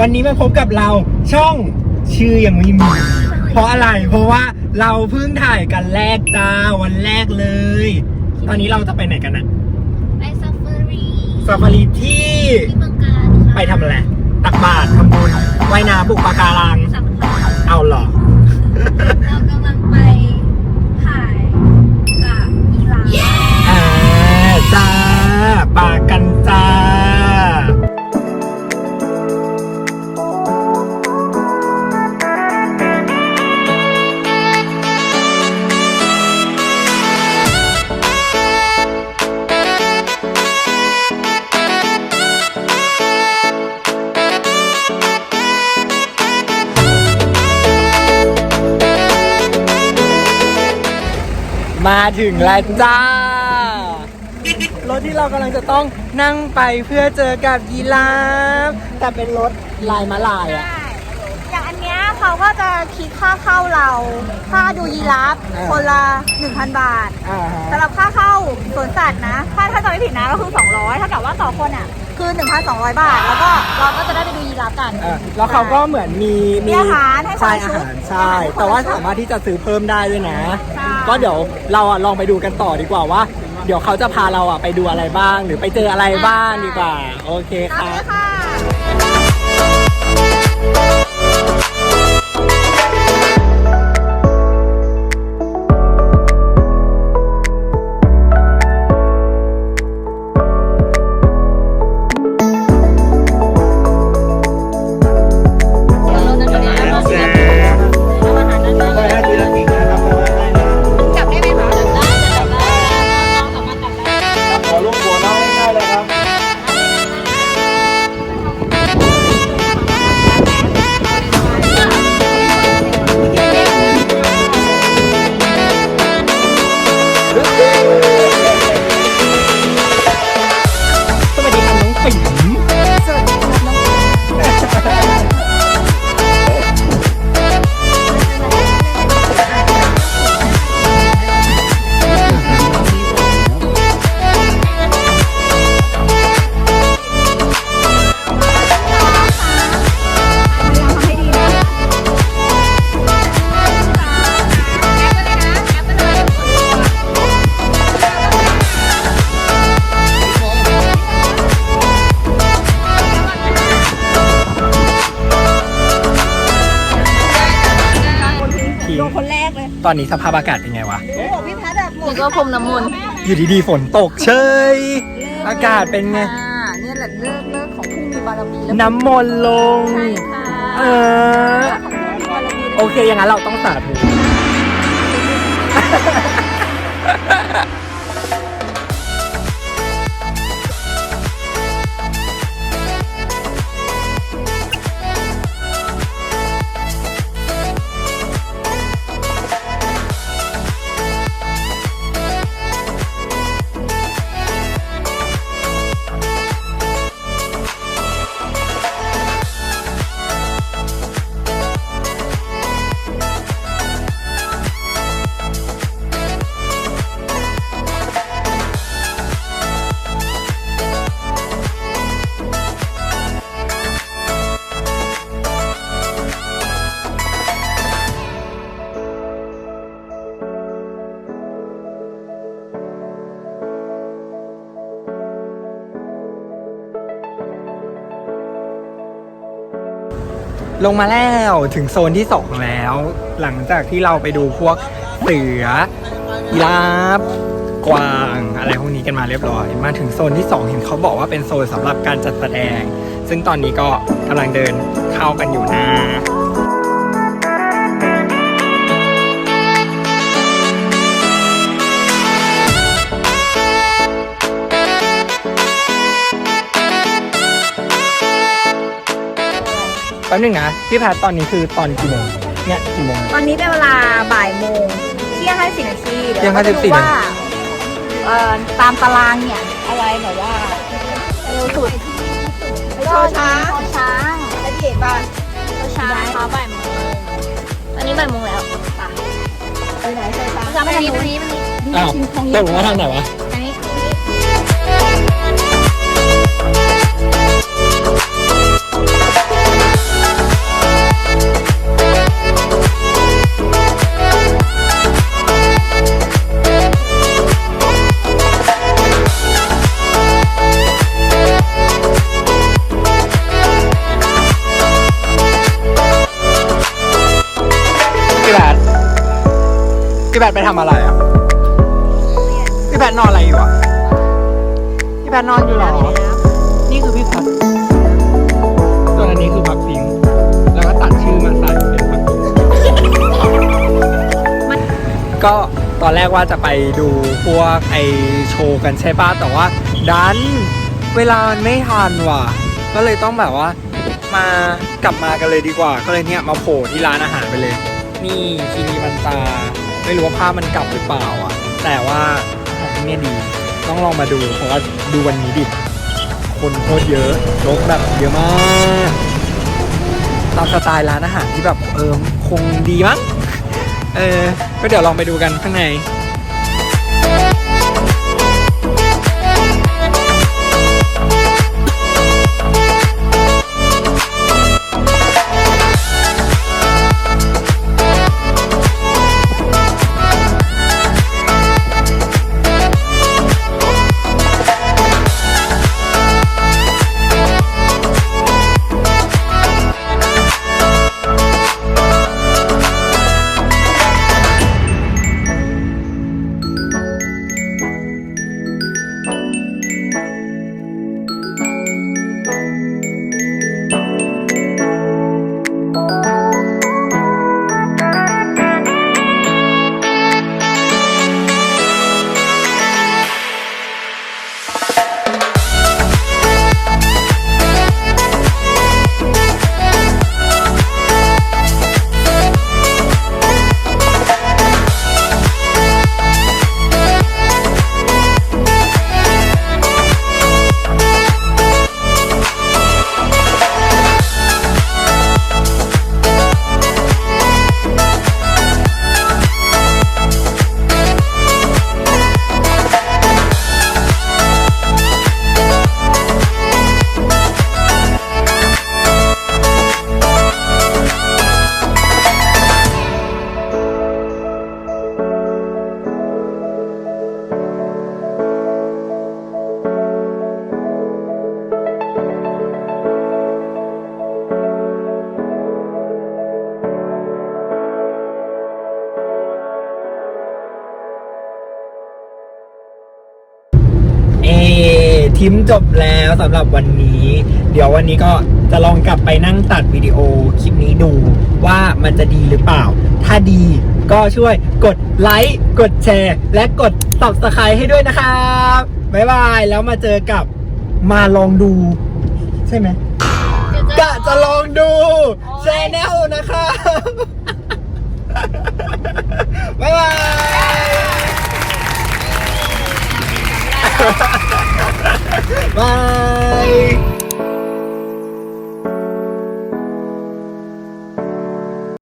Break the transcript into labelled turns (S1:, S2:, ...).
S1: วันนี้มาพบกับเราช่องชื่อยังไม่มีเพราะอะไรเพราะว่าเราเพิ่งถ่ายกันแรกจ้าวันแรกเลย ตอนนี้เราจะไปไหนกันอะ
S2: ไปซาฟารี
S1: ซาฟารีที่
S2: ที่เมืองกาญค่ะ
S1: ไปทำอะไรตักบาตรทำบุญว่ายน้ำปลูกปะการัง
S2: สัมผัส
S1: เอาเหรอ
S2: เรากำลัง
S1: มาถึงแล้วจ้า รถที่เรากำลังจะต้องนั่งไปเพื่อเจอกับยีราฟแต่เป็นรถลายมาลายอะ
S3: อย่างอันเนี้ยเขาก็จะคิดค่าเข้าเรา ค่าดูยีราฟ
S1: อ่า
S3: คนละ 1,000 บาท
S1: อ่าฮะ
S3: สำหรับค่าเข้าสวนสัตว์นะ ถ้าถ้าจำไม่ผิดนะก็คือ 200 ถ้ากับว่าต่อคนอะ คือ 1,200 บาท แล้วก็เราก็จะได้ไปดูยีราฟ กัน
S1: เออแล้วเขาก็เหมือนมี
S3: มีอาหารให้คน
S1: ใช่
S3: ละชุ
S1: อา
S3: ด
S1: หารใช่
S3: อาหารให้คนละ
S1: แต่ว่า
S3: ชุด
S1: สามารถที่จะซื้อเพิ่มได้ด้วยนะ
S3: ใช่
S1: ก็เดี๋ยวเราอะลองไปดูกันต่อดีกว่าว่า เดี๋ยวเขาจะพาเราอะไปดูอะไรบ้าง หรือไปเจออะไรบ้างดีกว่า โอเค
S3: ตาม
S1: ค
S3: เล
S1: รับ
S3: ยค่ะ
S1: ตอนนี้สภาพอากาศเป็นไงวะ
S3: โอ้โหพี่แพทย์แบบหม
S2: นี่
S3: ด
S2: ก็พรมน้ำมนต์
S1: อยู่ดีๆฝนตกเฉยอากาศเป็นไง
S3: อ่าเนี่ยแหละเลิกเลิกของผู้มีบารมีแล้ว
S1: น้ำมนต์ลง
S3: ใช่ค่ะ
S1: เออ โอเค อย่างนั้นเราต้องสาธุ ลงมาแล้วถึงโซนที่สองแล้ว หลังจากที่เราไปดูพวกเสือยีราฟกวางอะไรพวกนี้กันมาเรียบร้อย มาถึงโซนที่สองเห็นเขาบอกว่าเป็นโซนสำหรับการจัดแสดง ซึ่งตอนนี้ก็กำลังเดินเข้ากันอยู่นะ ป๊บนึงนะพี่แพทย์ตอนนี้คือตอนกี่โมงเนี่ยกี่โมง
S3: ตอนนี้เป็นเวลาบ่ายโมงเที่ยงห้าสิบนาทีเดี๋ยว
S1: เที่ยง
S3: เราจะดู
S1: 54
S3: ว่าเอ่อตามตารางเนี่ย อะไรแบบว่าเร็วสุดโชว์ช้างโชว์ช้างแล้วเห็นป่ะ
S2: เช้าเช้าบ่ายโมงตอนนี้บ่ายโมงแล้วไป
S3: ไปไหนโชว์ช้าง
S2: เช้าไปทางนี้ไปทางนี้ไปทางนี้
S1: อ้าวตกลงว่าทางไหนวะ พี่แบทไปทำอะไรอะ พี่แบทนอนอะไรอยู่อะ พี่แบทนอนอยู่เหรอ นี่คือพี่พัดส่วนอันนี้คือพักพิง แล้วก็ตัดชื่อมาใส่เป็นพักพิงก็ตอนแรกว่าจะไปดูพวกไอโชว์กันใช่ป่ะ แต่ว่า ดันเวลามันไม่ทันว่ะ ก็เลยต้องแบบว่า มากลับมากันเลยดีกว่า ก็เลยเนี่ยมาโผล่ที่ร้านอาหารไปเลย นี่คีนีมันตา ไม่รู้ว่าภาพมันกลับหรือเปล่าอะ แต่ว่าอาหารที่เนี่ยดี ต้องลองมาดูเพราะว่าดูวันนี้ดิ คนโคตรเยอะรถแบบเยอะมากตามสไตล์ร้านอาหารที่แบบเออคงดีมั้ง เออ ก็เดี๋ยวลองไปดูกันข้างใน ทิมจบแล้วสำหรับวันนี้ เดี๋ยววันนี้ก็จะลองกลับไปนั่งตัดวิดีโอคลิปนี้ดูว่ามันจะดีหรือเปล่า ถ้าดีก็ช่วยกดไลค์กดแชร์ และกด subscribe ให้ด้วยนะครับบ๊ายบายแล้วมาเจอกับมาลองดู ใช่ไหมกะจะลองดูแชแนลนะครับบ๊ายบายบา Bye!